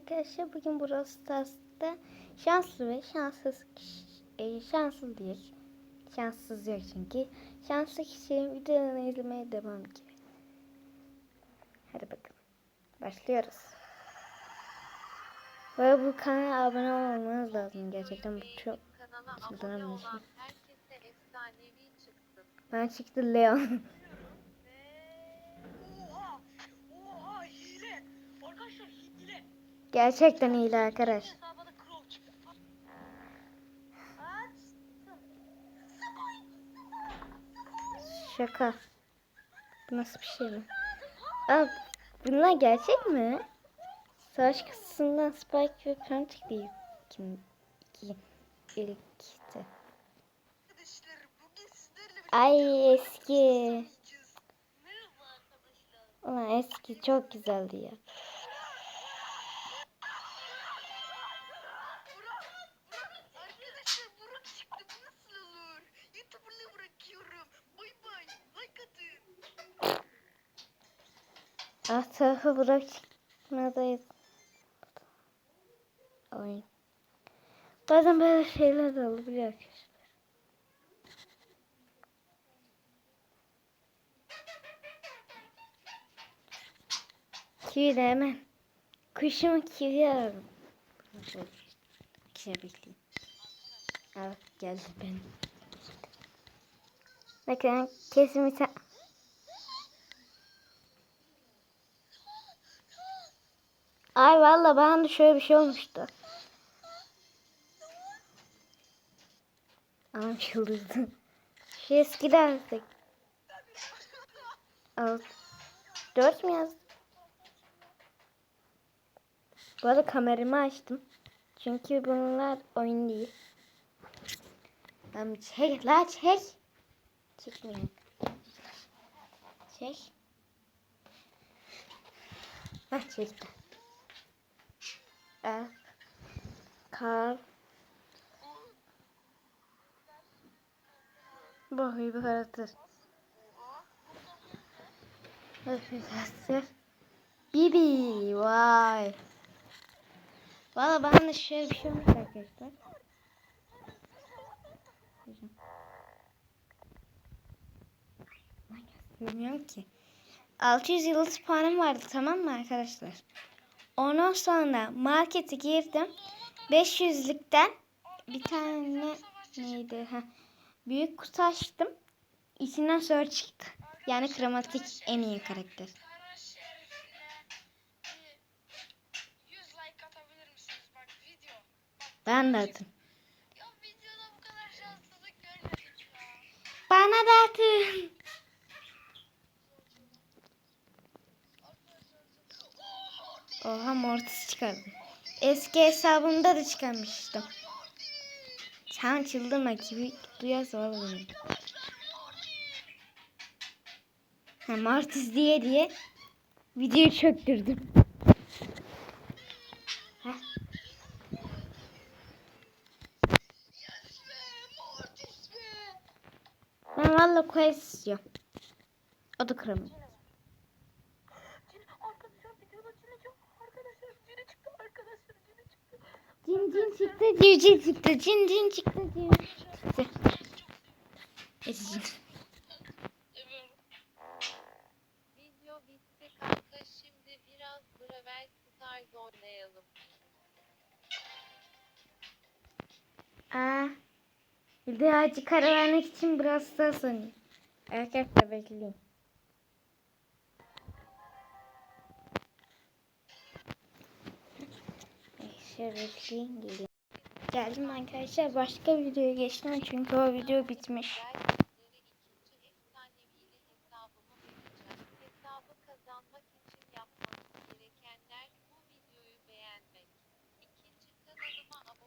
arkadaşlar bugün Brawl Stars'ta şanslı ve şanssız kişi, e, şanslı değil. Şanssız yok çünkü. Şanslı kişinin videolarını izlemeye devam ediyor. Hadi bakalım. Başlıyoruz. Ve bu kanala abone olmanız lazım. Gerçekten bu çok abone bir şey. ben çıktı Leon. Oha! Oha hile! Arkadaşlar hile! Gerçekten iyi arkadaş. Şaka. Bu nasıl bir şey mi? Aa, bunlar gerçek mi? Savaş kısmından Spike ve Pam çıktı. Kim? İki. Sizlerle Ay eski. Ulan eski çok güzeldi ya. Tarafı bırak çıkmadayız. Bazen böyle şeyler olabiliyor arkadaşlar. Kivi de hemen. Kuşumu kivi. Şöyle kişiye bekleyeyim. Evet geldi benim. Bakın kesin bir tane. Ay valla bana da şöyle bir şey olmuştu. Anam çıldırdı. Şu eskiden artık. Alt. Dört mü yazdım? Bu arada kameramı açtım. Çünkü bunlar oyun değil. Lan çek la çek. Çekmiyor. Çek. Hah çekti. F Kar bir karakter. Evet bir karakter. Bibi vay. Valla bana da şöyle bir şey olmuş arkadaşlar. Ben göstermiyorum ki. 600 yıldız puanım vardı tamam mı arkadaşlar? Ondan sonra markete girdim. 500'lükten bir tane neydi? Ha, büyük kutu açtım. İçinden sonra çıktı. Yani kromatik en iyi karakter. Arkadaşlar bir 100 like atabilir misiniz? Bak video. Ben de atın. Bana da atın. Oha mortis çıkardım. Eski hesabımda da çıkarmıştım. Sen çıldırma gibi duyarsa oğlum. Ha, mortis diye diye videoyu çöktürdüm. Heh. Ben valla quest istiyorum. O da kırmızı. Cin, arkadaşlar videoda cine çok arkadaşlar cine çıktı arkadaşlar cine çıktı. Cin cin çıktı, civciv çıktı, cin cin çıktı, civciv çıktı. Ezicin. Evet. Video bitti kanka şimdi biraz Brawl Stars oynayalım. Aa, bir de acı kara vermek için biraz daha sanıyor. Arkadaşlar bekleyin. Bekleyin geliyor. Geldim arkadaşlar başka videoya geçtim çünkü o video bitmiş. Sizlere ikinci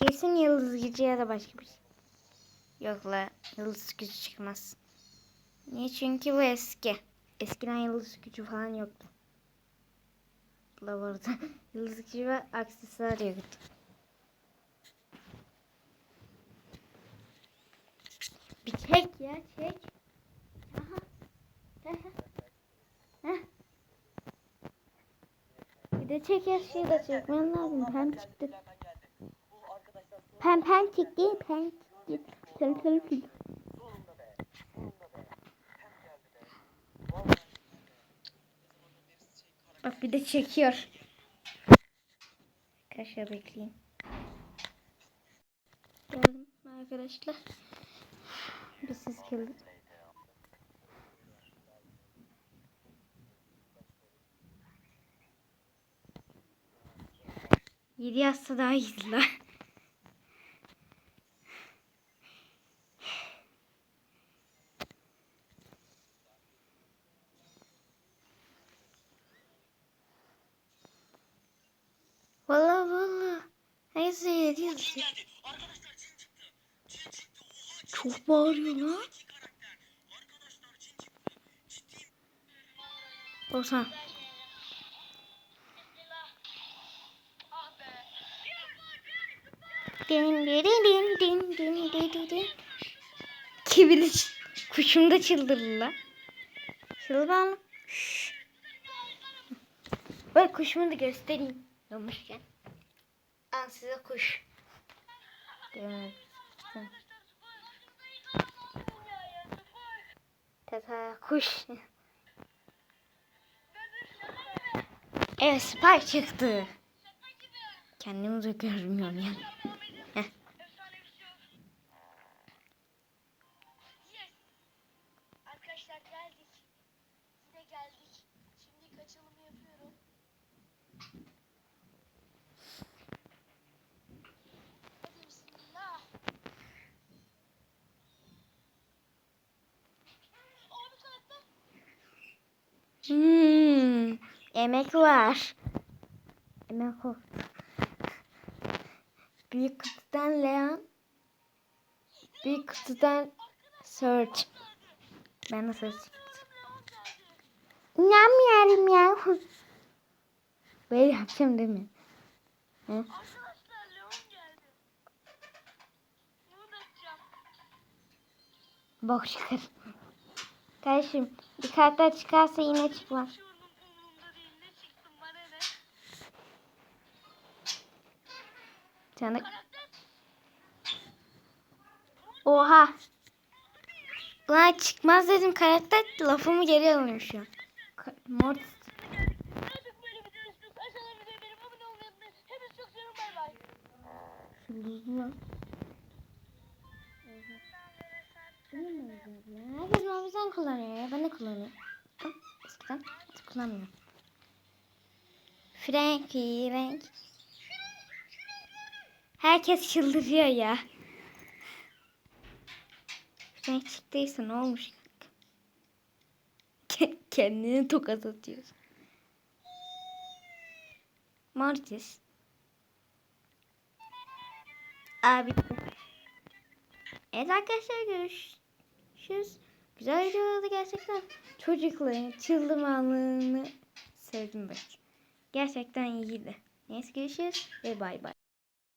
Kesin yıldız gücü ya da başka bir şey. Yok la yıldız gücü çıkmaz. Niye? Çünkü bu eski. Eskiden yıldız gücü falan yoktu. La burada yıldız gücü ve aksesuar yoktu. Bir çek ya çek. Aha. Heh. Bir de çek her şeyi de çekmen lazım. Hem çıktı. Pem pem çıktı. Pem çıktı. Pem pem çıktı. Bak bir de çekiyor. Arkadaşlar bekleyin. Geldim arkadaşlar. Bir ses geldi. Yedi yazsa daha la. Valla valla. Neyse yedi yazsa. Çok bağırıyor lan. Olsan. Din din din din din din din. Kibili kuşum da çıldırdı la. Çıldır lan. Şşş. Ben kuşumu da göstereyim. Olmuşken. Al size kuş. Evet. Tata kuş. Evet Spike çıktı. Kendimi de görmüyorum yani. Heh. Arkadaşlar geldik. Yine geldik. Şimdi kaçalımı yapıyorum. Hadi bismillah. Abi karakter. Hmm, emek var. Emek o. Büyük kutudan Leon. Büyük kutudan Search. Ben de Search çıktı. İnanmıyorum ya. Böyle yapacağım değil mi? Hı? Bok çıkar. Kardeşim karakter çıkarsa yine çıkmaz. Karakter. Oha. Ulan çıkmaz dedim karakter lafımı geri alıyorum şu an. Mortis. Artık Herkes maviden kullanıyor ya. Ben de kullanıyorum. Eskiden hiç kullanmıyorum. Frankie, Frank. Herkes çıldırıyor ya. Frank çıktıysa ne olmuş? Ke- Kendini tokat atıyor. Mortis. Abi. Evet arkadaşlar görüşürüz. Güzel videolardı gerçekten. Çocukların çıldırmanlığını sevdim ben. Gerçekten iyiydi. Neyse görüşürüz ve bay bay.